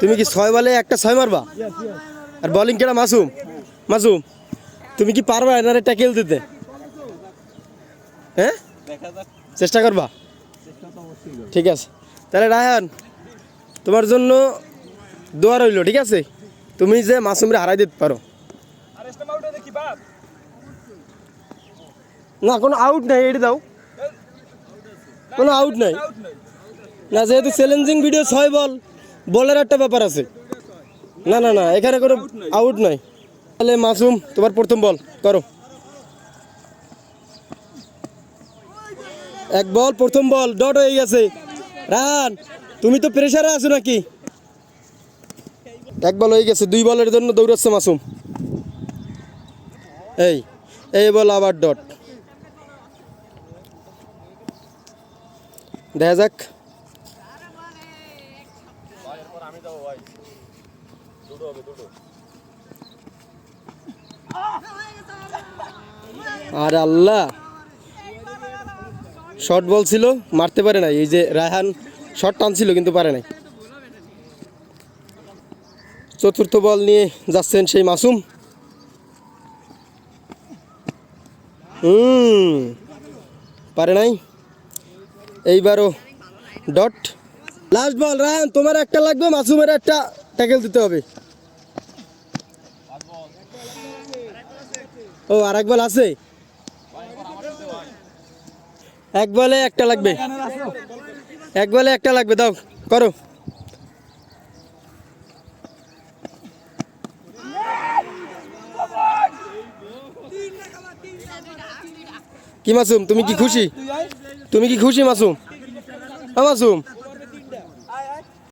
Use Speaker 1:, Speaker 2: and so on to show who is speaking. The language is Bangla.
Speaker 1: তুমি কি ছয় বলে একটা ছয় মারবা? আর বলিং কেনা মাসুম? মাসুম, তুমি কি পারবা এনারে ট্যাকেল দিতে? হ্যাঁ? চেষ্টা করবা? ঠিক আছে। তাহলে রায়হান তোমার জন্য দোয়া রইল, ঠিক আছে? তুমি যে মাসুমরে হারাই দিতে পারো। না, কোনো আউট নাই, এটি দাও। কোনো আউট নাই। না, যেহেতু চ্যালেঞ্জিং ভিডিও ছয় বল। বলের একটা ব্যাপার আছে। না না না, এখানে কোনো আউট নাই। তাহলে মাসুম, তোমার প্রথম বল, করো। এক বল, প্রথম বল ডট হয়ে গেছে। রান, তুমি তো প্রেশারে আছো নাকি? এক বল হয়ে গেছে, দুই বলের জন্য দৌড়াচ্ছে মাসুম। এই এই বল আবার ডট দেখা যাক। আর আল্লাহ। শর্ট বল ছিল, মারতে পারে নাই। এই যে রায়হান শর্ট টানছিল, কিন্তু পারে নাই। চতুর্থ বল নিয়ে যাচ্ছেন সেই মাসুম। হুম, পারে নাই। এইবারও ডট। লাস্ট বল রায়হান তোমার একটা লাগবে, মাসুমের একটা ট্যাকেল দিতে হবে। ও আর এক বল আছে। এক বলে একটা লাগবে। এক বলে একটা লাগবে, দাও, করো। কি মাসুম, তুমি কি খুশি? তুমি কি খুশি, মাসুম? হ্যাঁ মাসুম।